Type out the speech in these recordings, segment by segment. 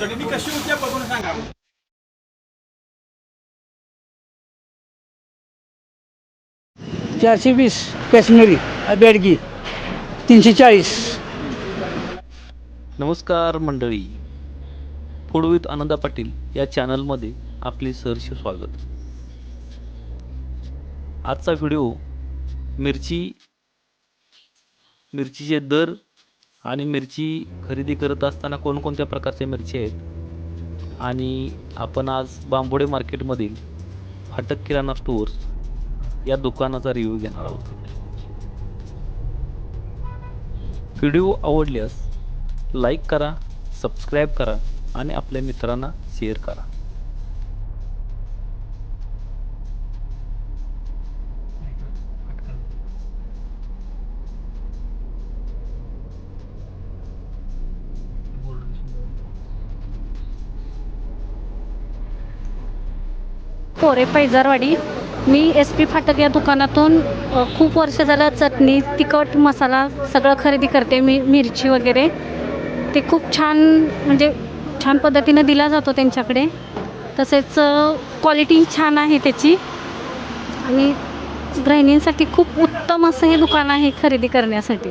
चटणी कशी होती बघून सांगा. चारशे वीस काश्मीरी बेडगी तीनशे चाळीस. नमस्कार मंडळी. फूड विथ आनंदा पाटील या चॅनलमध्ये आपले सहर्ष स्वागत. आजचा व्हिडिओ मिरची मिरचीचे दर आणि मिरची खरेदी करत असताना कोणकोणत्या प्रकारच्या मिरची आहेत? आणि आपण आज बांबोडे मार्केटमधील फाटक किराणा स्टोअर्स या दुकानाचा रिव्ह्यू घेणार आहोत. व्हिडिओ आवडल्यास लाईक करा सबस्क्राईब करा आणि आपल्या मित्रांना शेअर करा. कोरे पैजारवाडी. मी एस पी फाटक या दुकानातून खूप वर्ष झालं चटणी तिखट मसाला सगळं खरेदी करते मी मिरची वगैरे. ते खूप छान म्हणजे छान पद्धतीनं दिला जातो त्यांच्याकडे. तसेच क्वालिटी छान आहे त्याची. आणि गृहिणींसाठी खूप उत्तम असं हे दुकान आहे खरेदी करण्यासाठी.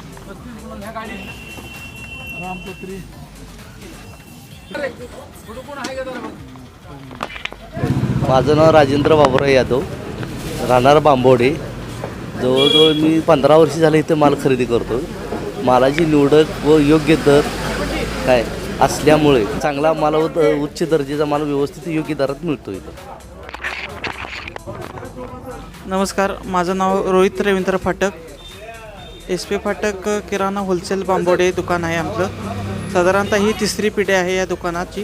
रामपत्री माझं नाव राजेंद्र बाबुराव यादव. राहणार बांबोडे. जवळजवळ मी पंधरा वर्ष झाले इथं माल खरेदी करतो मालाची निवडक व योग्य दर काय असल्यामुळे चांगला माल व द- उच्च दर्जाचा माल व्यवस्थित योग्य दरात मिळतो इथं. नमस्कार माझं नाव रोहित रवींद्र फाटक. एस पी फाटक किराणा होलसेल बांबोडे दुकान आहे आमचं. साधारणतः ही तिसरी पिढी आहे या दुकानाची.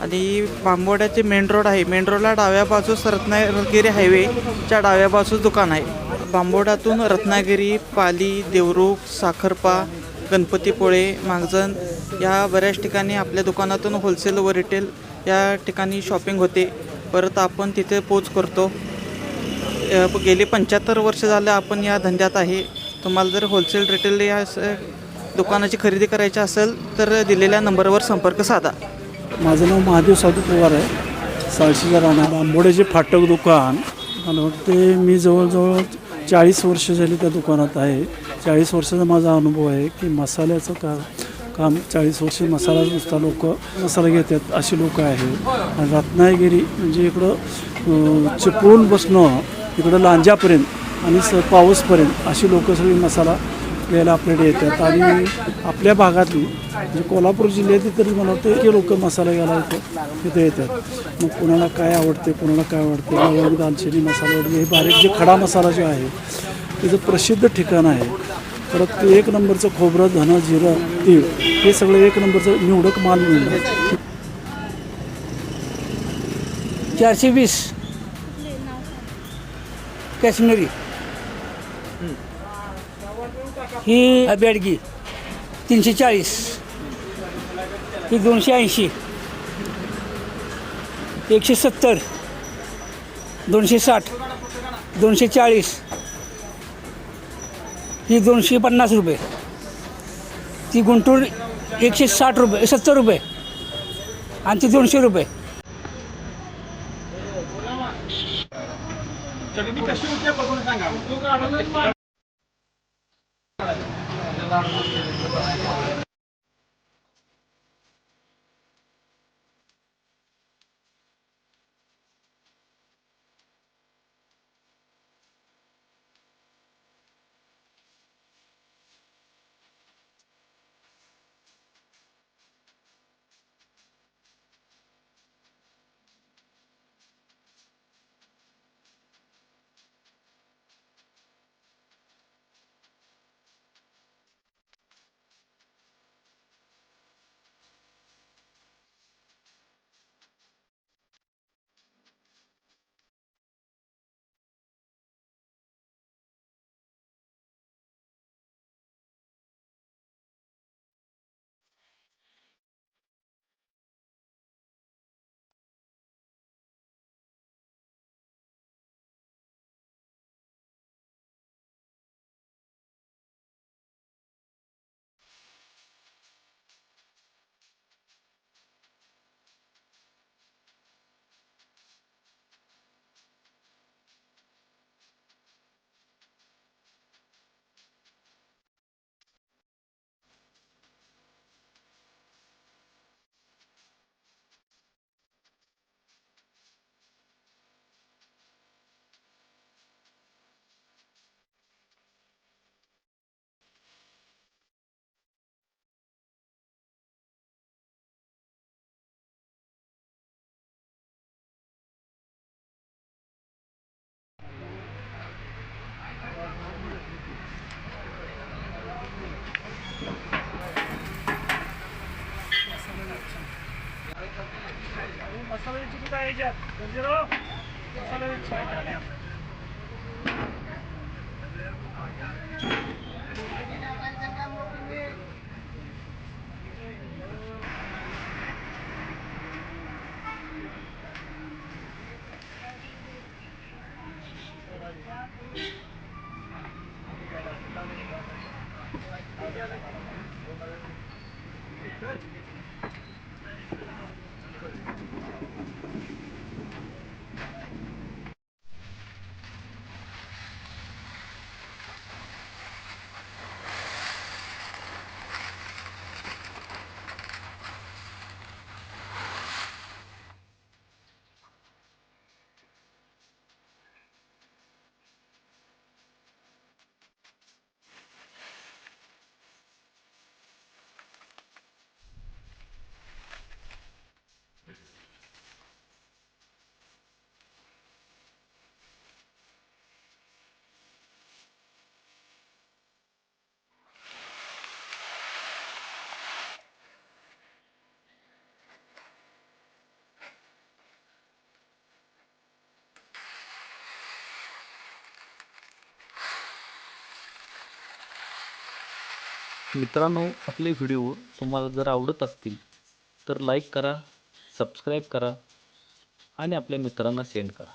आणि बांबोड्याचे मेन रोड आहे. मेन रोडला डाव्या बाजूस रत्नागिरी हायवेच्या डाव्या बाजूस दुकान आहे. बांबोड्यातून रत्नागिरी पाली देवरुख साखरपा गणपतीपोळे मागजन या बऱ्याच ठिकाणी आपल्या दुकानातून होलसेल व रिटेल या ठिकाणी शॉपिंग होते. परत आपण तिथे पोच करतो. गेले पंच्याहत्तर वर्ष झालं आपण या धंद्यात आहे. तुम्हाला जर होलसेल रिटेल या स- दुकानाची खरेदी करायची असेल तर दिलेल्या नंबरवर संपर्क साधा. माझं नाव महादेव साधू पवार आहे. साळशीचा राहणार आंबोड्याचे फाटक दुकान. मला वाटते मी जवळजवळ चाळीस वर्ष झाली त्या दुकानात आहे. चाळीस वर्षाचा माझा अनुभव आहे की मसाल्याचं का काम चाळीस वर्ष मसाला नुसता लोक मसाला घेतात अशी लोक आहेत आणि रत्नागिरी म्हणजे इकडं चिपळून बसणं इकडं लांजापर्यंत आणि स पाऊसपर्यंत अशी लोक सगळी मसाला घ्यायला आपल्याकडे येतात. आणि आपल्या भागातली म्हणजे कोल्हापूर जिल्ह्यातली तरी मला वाटतं की लोक मसाला घ्यायला येतात तिथे येतात. मग कोणाला काय आवडते कोणाला काय आवडते? लवंग दालचिनी मसाला वगैरे हे बारीक जे खडा मसाला जो आहे तिचं प्रसिद्ध ठिकाण आहे परत ते एक नंबरचं खोबरं धनं जिरं तीळ हे सगळं एक नंबरचं निवडक माल मिळणार चारशे वीस. काश्मीरी. ही बेडगी तीनशे चाळीस. ही दोनशे ऐंशी. एकशे सत्तर. दोनशे साठ. दोनशे चाळीस. ही दोनशे पन्नास रुपये. ती गुंटूर एकशे साठ रुपये सत्तर रुपये. आणि ती दोनशे रुपये. благодарна. Thank you. मित्रांनो आपले व्हिडिओ तुम्हाला जर आवडत असतील तर लाईक करा सबस्क्राईब करा आणि आपल्या मित्रांना सेंड करा.